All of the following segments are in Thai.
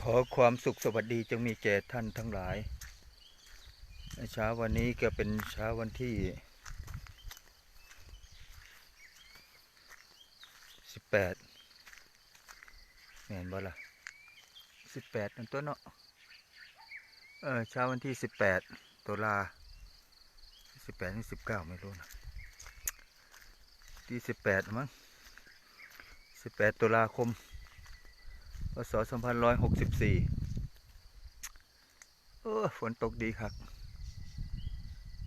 ขอความสุขสวัสดีจงมีแก่ท่านทั้งหลาย ในเช้าวันนี้ก็เป็นเช้าวันที่สิบแปดเห็นบ่ล่ะสิบแปดนั่นตัวเนาะ เออเช้าวันที่สิบแปดตุลาสิบแปดถึงสิบเก้าไม่รู้นะ ที่สิบแปดมั้งสิบแปดตุลาคม พศสองพันร้อยหกสิบสี่เออฝนตกดีครับ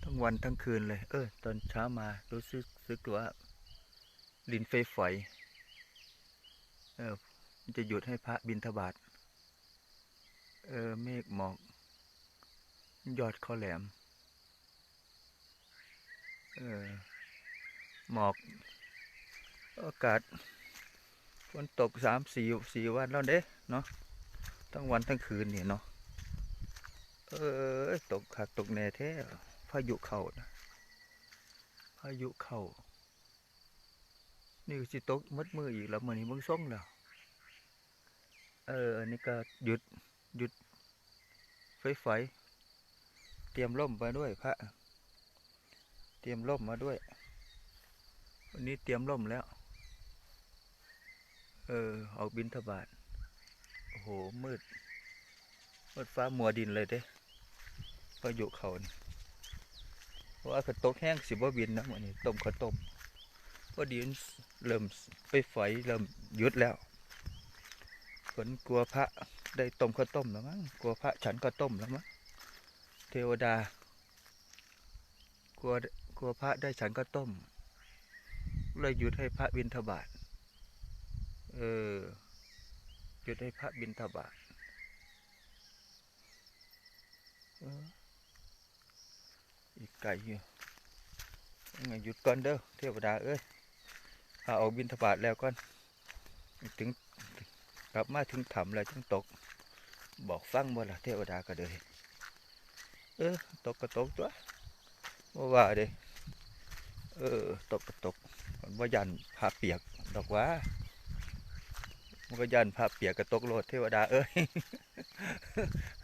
ทั้งวันทั้งคืนเลย เออ ตอนเช้ามารู้สึกสึกว่าลินไฟยฝอย เออ จะหยุดให้พระบินทบาทเออ เมฆหมอก ยอดเขาแหลม เออ หมอก อากาศ ฝนตกสามสี่สี่วันแล้วเด้เนาะทั้งวันทั้งคืนนี่เนาะเออตกขักตกแน่แท้พายุเขานะพายุเข้านี่สิตกมัดมืออีกแล้วมือนี้มึงส่งแล้วเอออันนี้ก็หยุดหยุดไฟไฟเตรียมร่มมาด้วยพระ เตรียมร่มมาด้วย วันนี้เตรียมร่มแล้ว เออ ออกบินทบาทโอ้โห มืด มืดฟ้ามัวดินเลยเด้พายุเขานี่เพราะว่าฝนตกแห้งสิบ่บินนะวันนี้ต้มข้าวต้มพอดีนเริ่มไปฝอยเริ่มหยุดแล้วฝนกลัวพระได้ต้มข้าวต้มแล้วมั้งกลัวพระฉันข้าวต้มแล้วมั้งเทวดากลัวกลัวพระได้ฉันข้าวต้ม เลยหยุดให้พระบินทบาท เออหยุดให้พระบินทบาทอีกไก่อยู่ยังไงหยุดก่อนเด้อเทวดาเอ้ยเอาออกบินทบาทแล้วก่อน ถึงกลับมาถึงถ้ำแล้วจึงตก บอกฟังบ่ล่ะเทวดาก็เลยเออตกก็ตกตัวบ่ว่าเด้เออ ตกก็ตกมันว่ายันผ้าเปียกดอกว่า มันก็ยันพาเปียกกระตกโลดเทวดาเอ้ย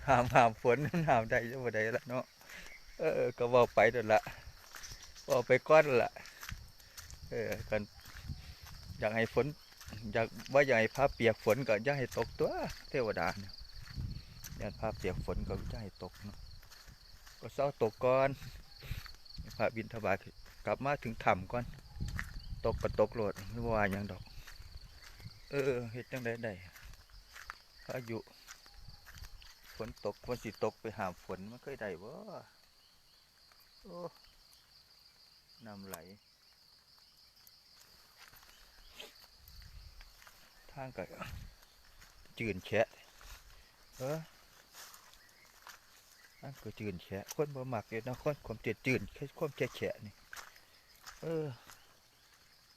หามหามฝนหามได้จะบ่ได้ละเนาะเออ ก็เว่าไปนั่นละเว่าไปก้อนนั่นละเออกันอยากให้ฝนอยากว่าอยากให้พาเปียกฝนก็อย่าให้ตกตัว เทวดาเนี่ยอยากพาเปียกฝนก็อย่าให้ตกเนาะก็เศร้าตกก่อนพระบินทบาทกลับมาถึงถ้ำก่อน ตกก็ตกโลดไม่ว่าหยังดอก เออเฮ็ดจังได้ได้พายุฝนตกฝนสิตกไปหามฝนมันเคยได้บ่โอ้น้ำไหล ทางก็จืนแฉะเออทางก็จืนแฉะคนบ่มักเลยนะคนความเจ็ดจืนแค่ความแฉะแฉะนี่ เออ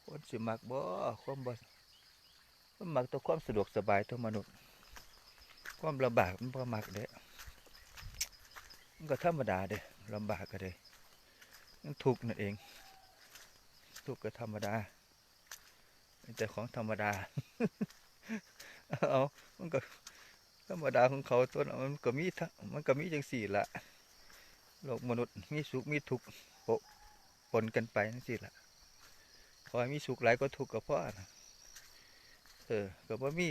คนสิมักบ่ความบ่ มันมักต่อความสะดวกสบายตัวมนุษย์ ความลำบากมันบ่มักเด้มันก็ธรรมดาเด้ลำบากก็เด้มันทุกข์นั่นเอง ทุกข์ก็ธรรมดาเป็นแต่ของธรรมดา เอามันก็ธรรมดาของเขาตัวมันก็มีทั้งมันก็มีจังสี่ละโลกมนุษย์มีสุขมีทุกข์ปะปนกันไปจังสี่ละขอให้มีสุขหลายก็ทุกข์ก็พอนะ เออก็บ่มี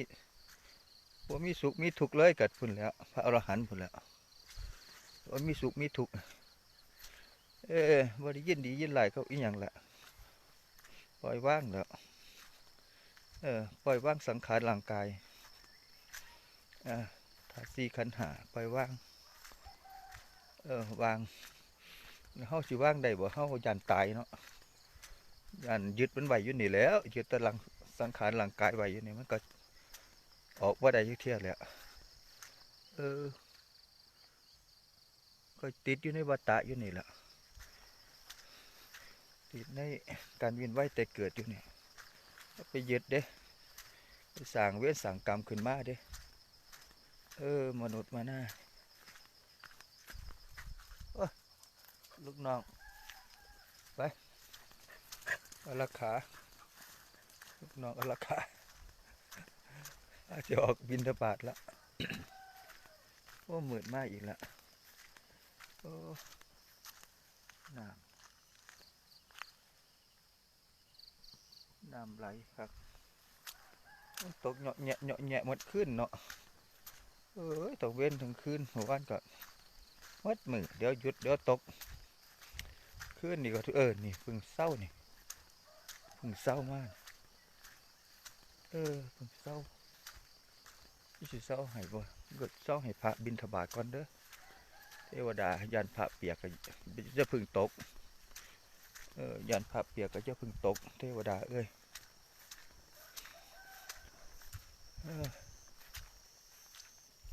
บ่มีสุขมีทุกข์เลยกัดพุ่นแล้ว พระอรหันต์พุ่นแล้วบ่มีสุขมีทุกข์เออบ่ได้ยินดียินหลายเขาอีหยังละปล่อยว่างแล้วเออปล่อยว่างสังขารร่างกายอ่าธาตุสี่ขันหาปล่อยว่างเออวางเฮาสิว่างได้บ่เฮายันตายเนาะยันยึดมันไว้อยู่นี่แล้วยึดแตะลัง สังขารร่างกายไว้อยู่นี่มันก็ออกว่าได้ยุเที่ยแหล้วเออก็ติดอยู่ในวัฏฏะอยู่นี่แหละติดในการเวียนว่ายแต่เกิดอยู่นี่ไปยึดเด้ไปสั่งเวรสั่งกรรมขึ้นมาเด้เออมนุษย์มาหน้าลูกน้อง ไปเอาละขา น้องเอละค่ะอาจจะออกบินทบาทละโอ้มืดมากอีกล้วโอ้น้ำน้ำไหลครับตกเหยาะแหยะเหยาะแหยะหมดขึ้นเนาะเอ้ยตกเว้นทั้งคืนหัววันก็วัดมือเดี๋ยวหยุดเดี๋ยวตกขึ้นนี่ก็เออนี่พึ่งเศร้านี่พึ่งเศร้ามาก ออเพึ่งเศร้านี่สิเศร้าให้บ่เกิดเศร้าให้พระบินทบาทก่อนเด้อเทวดายันพระเปียกก็จะพึ่งตกเออยันพระเปียกก็จะพึ่งตก เทวดาเอ้ยเออ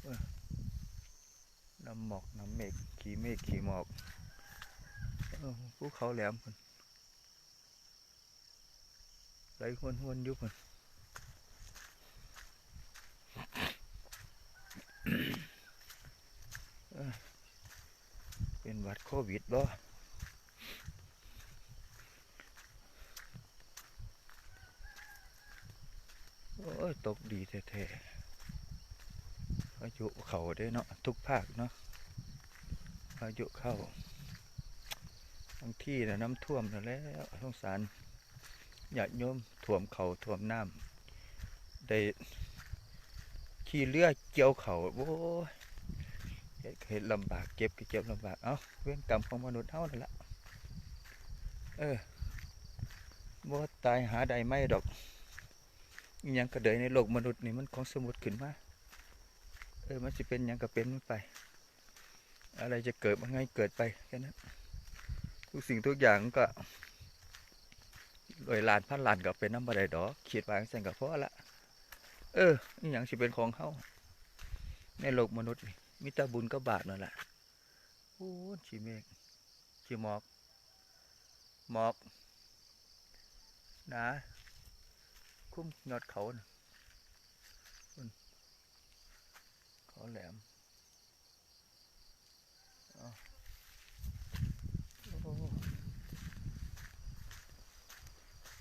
เออน้ำหมอกน้ำเมฆขี่เมฆขี่หมอกภูเขาแหลมพุ่นไหลหวนหวนๆอยุบพุ่น เป็นห วัดโควิดบ่โอ้ยตกดีแท้ๆพายุเข้าได้เนาะทุกภาคเนาะพายุเข้าบางที่นะน้ำท่วมแล้วแหล้วสงสารญาติโยมท่วมเขาท่วมน้ำได้ขี่เรือเกี่ยวเขาโอ้ย เฮ็ดลำบากเก็บก็เก็บลำบาก เอาเวรกรรมของมนุษย์เฮานั่นละเออบ่ตายหาใดไม่ดอกอิหยังก็เดยในโลกมนุษย์นี่มันของสมมุติขึ้นมา เออ มันสิเป็นยังก็เป็นมันไป อะไรจะเกิดมันไงเกิดไปแค่นั้นทุกสิ่งทุกอย่างก็ร้อยลานพันลานก็เป็นน้ำบ่ได้ดอกคิดว่าจังซั่นก็พอละ เอออิหยังสิเป็นของเฮาในโลกมนุษย์นี่ มีแต่บุญกับาปนั่นแหละโอ้ชีเมฆชีหมอก หมอกหนาคุ้มยอดเขาเขาแหลม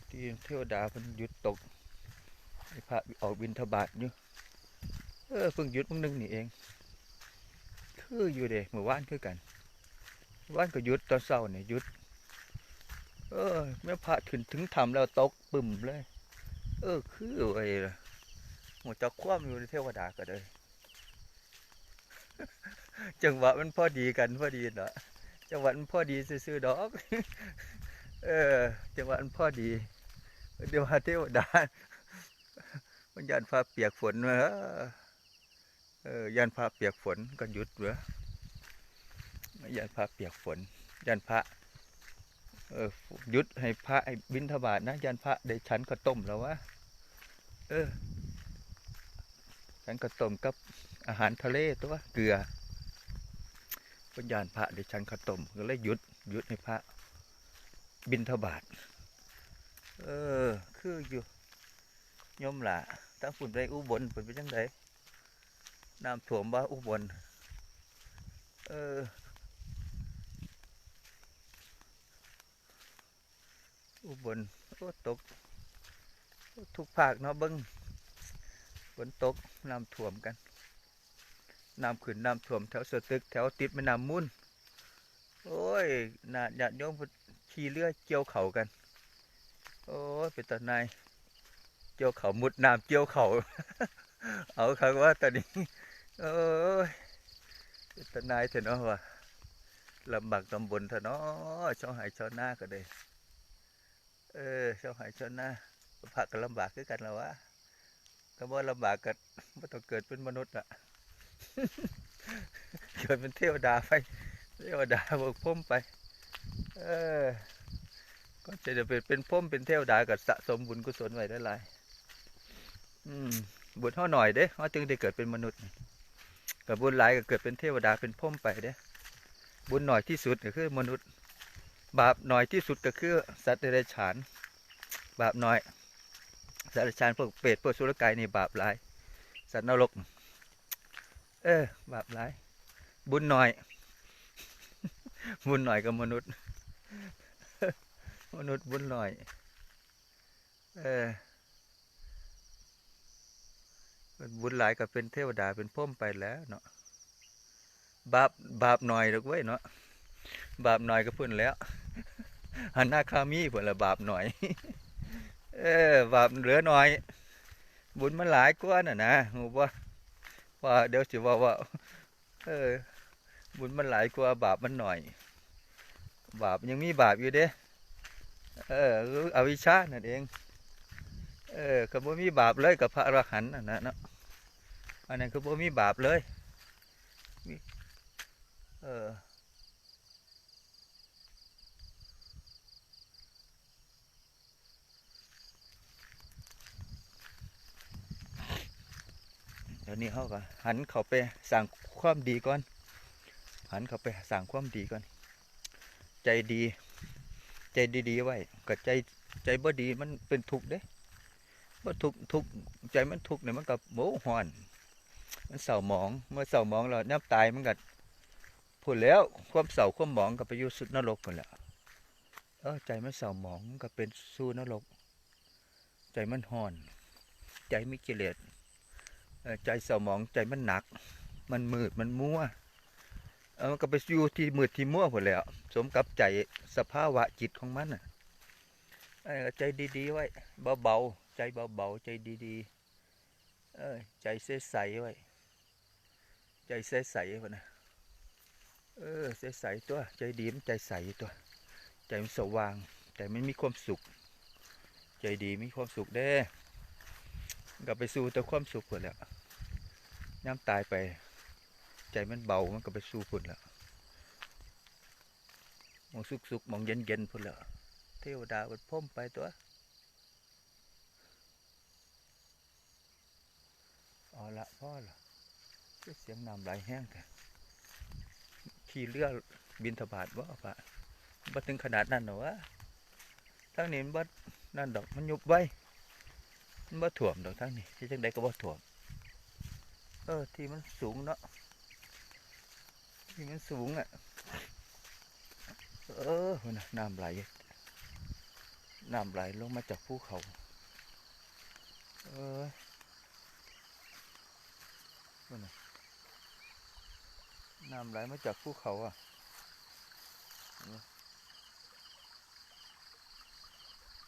ที่เทวดาเพิ่นหยุดตกให้พระออกบินทบาทอยู่ เออเพิ่งหยุดมึงนึงนี่เอง คืออยู่เด้เมื่อวานคือกันเมื่อวานก็หยุดตอนเช้าเนี่ยหยุด เออแม่พระถึงถึงทำแล้วตกปึ่มเลย เออ คือไอ้ละหัวจะคว่ำอยู่ในเทวดาก็เลยจังหวะมันพอดีกันพอดีเนาะจังหวะมันพอดีซื่อๆดอก เออ จังหวะมันพอดี เดี๋ยวว่าเทวดามันยันฟ้าเปียกฝนมา ยันพระเปียกฝนก็หยุดเหรอยันพระเปียกฝนยันพระเออหยุดให้พระให้บินทบาทนะยันพระได้ฉันก็ต้มแล้ววะเออฉันก็ต้มกับอาหารทะเลตัวเกลือพยานพระได้ฉันข้าต้มก็เลยหยุดหยุดให้พระ บินทบาทเออ คืออยู่ยมละตั้งฝุ่นไปอุบลเป็นไปจังได น้ำท่วมบ้าอุบลเอออุบลโอ้ตก ทุกภาคเนาะเบิ้งฝนตกน้ำท่วมกันน้ำขึ้นน้ำท่วมแถวสตึกแถวติดแม่น้ำมุนโอ้ยนาญาติโยมขี่เรือเกี่ยวเขากัน โอ้ยเป็นตาในายเกี่ยวเขามุดน้ำเกี่ยวเขาเอาคำว่าตอนนี้ เอ้ยเป็นตานายเถอะเนาะว่ะลำบากตำบลเถอะเนาะชาวไห้ชาวนาก็ได้เออชาวไห้ชาวนาผักก็ลำบากคือกันแล้ววะก็บ่ลำบากกันบ่ต้องเกิดเป็นมนุษย์อะเกิดเป็นเทวดาไปเทวดาบกพุ่มไปเออก็จะได้เป็นเป็นพุ่มเป็นเทวดากับสะสมบุญกุศลไว้ได้หลายอืมบุญเท่าหน่อยเด้เขาจึงได้เกิดเป็นมนุษย์ กับบุญหลายก็เกิดเป็นเทวดาเป็นพรหมไปเด้บุญหน่อยที่สุดก็คือมนุษย์ บาปหน่อยที่สุดก็คือสัตว์เดรัจฉาน บาปน้อย สัตว์เดรัจฉานพวกเปรตพวกสุรกายนี่บาปหลาย สัตว์นรก เออ บาปหลาย บุญหน่อย บุญหน่อยกับมนุษย์ มนุษย์บุญหน่อย เออ เป็นบุญหลายก็เป็นเทวดาเป็นพรหมไปแล้วเนาะบาปบาปหน่อยดอกเว้ยเนาะบาปหน่อยก็พุ่นแล้วหันหน้าคามีพุ่นละบาปหน่อย เออบาปเหลือหน่อย บุญมันหลายกว่าน่ะนะงูว่าว่าเดี๋ยวสิว่าว่าเออ บุญมันหลายกว่าบาปมันหน่อย บาปยังมีบาปอยู่เด้เออคืออวิชชานั่นเอง เออคือบ่มีบาปเลยกับพระอรหันต์นั่นนะเนาะ อันนั้นคือบ่มีบาปเลยเออเดี๋ยวนี้เขาก็หันเขาไปสั่งความดีก่อน หันเขาไปสั่งความดีก่อน ใจดี ใจดีๆไว้ก็ใจใจบ่ดีมันเป็นทุกข์เด้บ่ทุกข์ทุกข์ใจมันทุกข์เนี่ยมันก็โมหอน มันเศร้าหมอง เมื่อเศร้าหมองแล้วน้ำตายมันก็พูดแล้วความเศร้าความหมองก็ไปอยู่สุดนรกกันแหละเออใจมันเศร้าหมองมันก็เป็นสู่นรก ใจมันห่อน ใจมีกิเลสเออใจเศร้าหมองใจมันหนัก มันมืดมันมัวเออมันก็ไปอยู่ที่มืดที่มัวหมดแล้ว สมกับใจสภาวะจิตของมันน่ะใจดีๆไว้เบาๆใจเบาๆใจดีๆ เออใจใสๆไว้ ใจใสๆไว้นะเออใสๆตัว ใจดีมันใจใสตัว ใจมันสว่าง ใจมันมีความสุข ใจดีมีความสุขเด้ก็ไปสู่แต่ความสุขหมดแล้วย่ำตายไป ใจมันเบามันก็ไปสู่พุ่นแล้วมองสุกสุกมองเย็นเย็นพุ่นแล้วเทวดาก็พ่มไปตัวเอละพ่อละคือ เสียงน้ำไหลแห้งแต่ขี่เรือบินทบาทว่าปะบ่ถึงขนาดนั้นหรอวะทั้งนี้มันบ่นั่นดอกมันยุบไว้มันบ่ถ่วมดอกทั้งนี้ที่จังใดก็บ่ถ่วมเออที่มันสูงเนาะที่มันสูงอะเออนน่ะน้ำไหลน้ำไหลลงมาจากภูเขาเออนะ น้ำไหลมาจากภูเขาอะนี่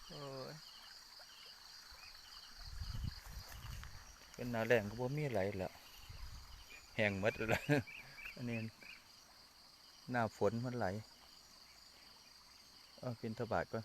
เออเป็นนาแรงก็บ่มีไหลแล้วแห้งหมดล้วอันนี้หน้าฝนมันไหล เออกินทบาทก่อน